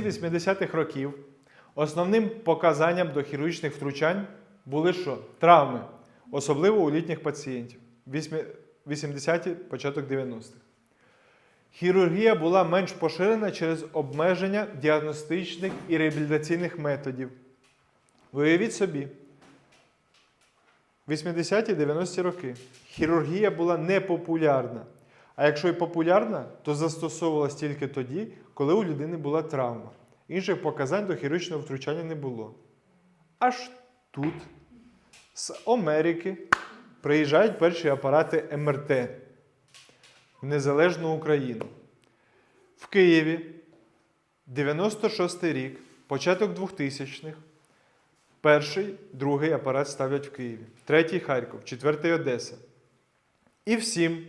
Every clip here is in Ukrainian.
80-х років основним показанням до хірургічних втручань були що? Травми, особливо у літніх пацієнтів. Вісьмі- 80-ті, початок 90-х. Хірургія була менш поширена через обмеження діагностичних і реабілітаційних методів. Уявіть собі, 80-ті 90-ті роки хірургія була непопулярна. А якщо і популярна, то застосовувалась тільки тоді, коли у людини була травма. Інших показань до хірургічного втручання не було. Аж тут, з Америки, приїжджають перші апарати МРТ в незалежну Україну. В Києві 96 рік, початок 2000-х, перший, другий апарат ставлять в Києві, третій Харків, четвертий Одеса. І всім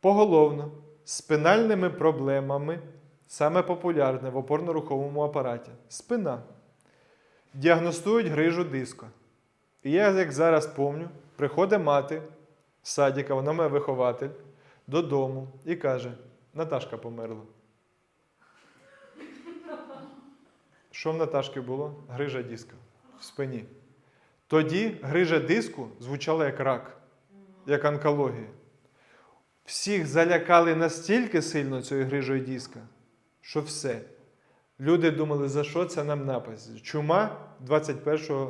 поголовно з спинальними проблемами, саме популярне в опорно-руховому апараті спина. Діагностують грижу диска. І я, як зараз пам'ятаю, приходить мати з садика, вона моя вихователь, додому і каже: Наташка померла. Що в Наташки було? Грижа диска в спині. Тоді грижа диску звучала як рак, як онкологія. Всіх залякали настільки сильно цією грижою диска, що все. Люди думали, за що це нам напасть? Чума 21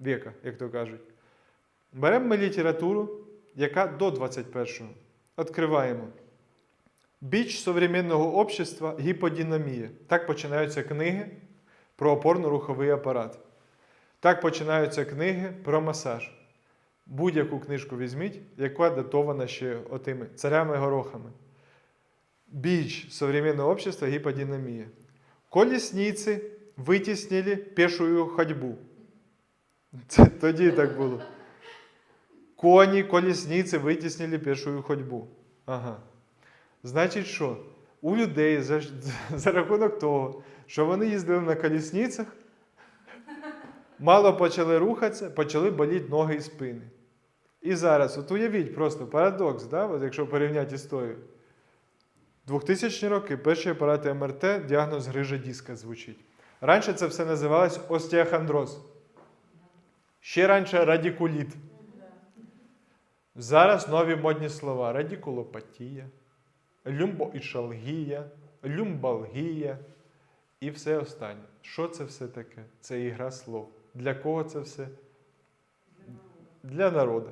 віка, як то кажуть. Беремо ми літературу, яка до 21-го. Відкриваємо. Біч современного общества гіподинамія. Так починаються книги про опорно-руховий апарат. Так починаються книги про масаж. Будь-яку книжку візьміть, яка датована ще отими царями-горохами. Біч современного общества гиподинамия. Колесниці витіснили пішою ходьбу. Це тоді так було. Коні, колісниці витіснили пішою ходьбу. Ага. Значить, що? У людей за, за рахунок того, що вони їздили на колісницях, мало почали рухатися, почали боліти ноги і спини. І зараз, от уявіть просто парадокс, да? от якщо порівняти історію. 2000 роки перші апарати МРТ, діагноз грижа диска звучить. Раніше це все називалось остеохондроз. Ще раніше радикуліт. Зараз нові модні слова: радикулопатія, люмбоішалгія, люмбалгія і все останнє. Що це все таке? Це ігра слов. Для кого це все? Для народу.